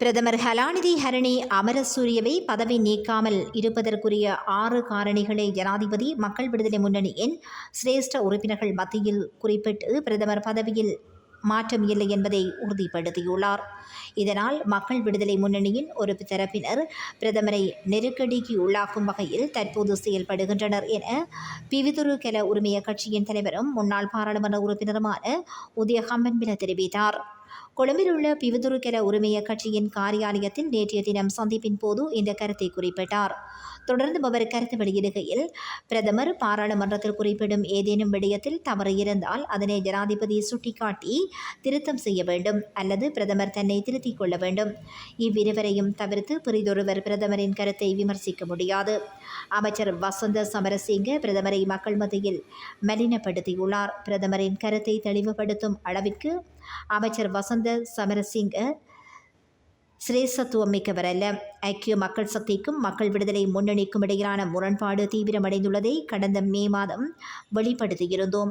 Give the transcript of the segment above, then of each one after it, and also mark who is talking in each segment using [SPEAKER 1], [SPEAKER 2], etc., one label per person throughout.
[SPEAKER 1] பிரதமர் கலாநிதி ஹரணி அமரசூரியவை பதவி நீக்காமல் இருப்பதற்குரிய ஆறு காரணிகளை ஜனாதிபதி மக்கள் விடுதலை முன்னணியின் சிரேஷ்ட உறுப்பினர்கள் மத்தியில் குறிப்பிட்டு பிரதமர் பதவியில் மாற்றம் இல்லை என்பதை உறுதிப்படுத்தியுள்ளார். இதனால் மக்கள் விடுதலை முன்னணியின் ஒரு தரப்பினர் பிரதமரை நெருக்கடிக்கு உள்ளாக்கும் வகையில் தற்போது செயல்படுகின்றனர் என பிவிதுரு கெல உரிமைய கட்சியின் தலைவரும் முன்னாள் பாராளுமன்ற உறுப்பினருமான உதய பின தெரிவித்தார். கொழும்பில் உள்ள பிவிதுருக்கெல உரிமைய கட்சியின் காரியாலயத்தில் நேற்றைய தினம் சந்திப்பின் போது இந்த கருத்தை குறிப்பிட்டார். தொடர்ந்து அவர் கருத்து வெளியிடுகையில் பிரதமர் பாராளுமன்றத்தில் குறிப்பிடும் ஏதேனும் விடயத்தில் தவறு இருந்தால் அதனை ஜனாதிபதி சுட்டிக்காட்டி திருத்தம் செய்ய வேண்டும் அல்லது பிரதமர் தன்னை திருத்திக் கொள்ள வேண்டும். இவ்விருவரையும் தவிர்த்து பிறிதொருவர் பிரதமரின் கருத்தை விமர்சிக்க முடியாது. அமைச்சர் வசந்த சமரசிங்க பிரதமரை மக்கள் மத்தியில் மலினப்படுத்தியுள்ளார். பிரதமரின் கருத்தை தெளிவுபடுத்தும் அளவிற்கு அமைச்சர் வசந்த சமரசிங்க சிரேசத்துவம் மிக்கவரல்ல ஐக்கிய மக்கள் சக்திக்கும் மக்கள் விடுதலை முன்னணிக்கும் இடையிலான முரண்பாடு தீவிரமடைந்துள்ளதை கடந்த மே மாதம் வெளிப்படுத்தியிருந்தோம்.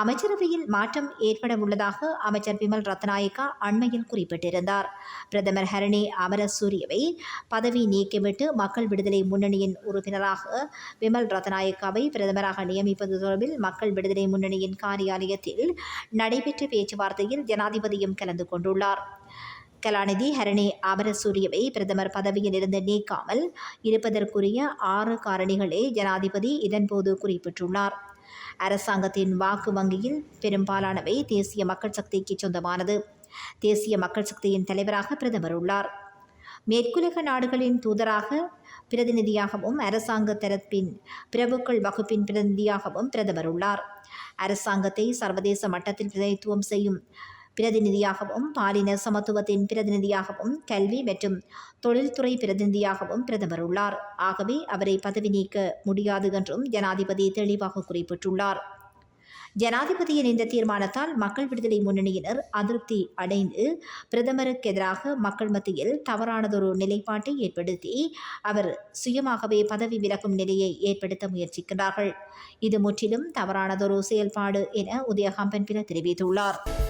[SPEAKER 1] அமைச்சரவையில் மாற்றம் ஏற்பட உள்ளதாக அமைச்சர் விமல் ரத்நாயக்கா அண்மையில் குறிப்பிட்டிருந்தார். பிரதமர் ஹரணி அமரசூரியவை பதவி நீக்கிவிட்டு மக்கள் விடுதலை முன்னணியின் உறுப்பினராக விமல் ரத்நாயக்காவை பிரதமராக நியமிப்பது தொடர்பில் மக்கள் விடுதலை முன்னணியின் காரியாலயத்தில் நடைபெற்ற பேச்சுவார்த்தையில் ஜனாதிபதியும் கலந்து கொண்டுள்ளார். கலாநிதி ஹரணி அமரசூரியவை பிரதமர் பதவியிலிருந்து நீக்காமல் இருப்பதற்குரிய ஆறு காரணிகளை ஜனாதிபதி இதன்போது குறிப்பிட்டுள்ளார். அரசாங்கத்தின் வாக்கு வங்கியில் பெரும்பாலானவை தேசிய மக்கள் சக்திக்கு சொந்தமானது. தேசிய மக்கள் சக்தியின் தலைவராக பிரதமர் உள்ளார். மேற்குலக நாடுகளின் தூதராக பிரதிநிதியாகவும் அரசாங்க தரப்பின் பிரபுக்கள் வகுப்பின் பிரதிநிதியாகவும் பிரதமர் உள்ளார். அரசாங்கத்தை சர்வதேச மட்டத்தில் பிரதிநிதித்துவம் செய்யும் பிரதிநிதியாகவும் பாலின சமத்துவத்தின் பிரதிநிதியாகவும் கல்வி மற்றும் தொழில்துறை பிரதிநிதியாகவும் பிரதமர் உள்ளார். ஆகவே அவரை பதவி நீக்க முடியாது என்றும் ஜனாதிபதி தெளிவாக குறிப்பிட்டுள்ளார். ஜனாதிபதியின் இந்த தீர்மானத்தால் மக்கள் விடுதலை முன்னணியினர் அதிருப்தி அடைந்து பிரதமருக்கு எதிராக மக்கள் மத்தியில் தவறானதொரு நிலைப்பாட்டை ஏற்படுத்தி அவர் சுயமாகவே பதவி விலகும் நிலையை ஏற்படுத்த முயற்சிக்கிறார்கள். இது முற்றிலும் தவறானதொரு செயல்பாடு என உதயகாம்பன் பிற தெரிவித்துள்ளார்.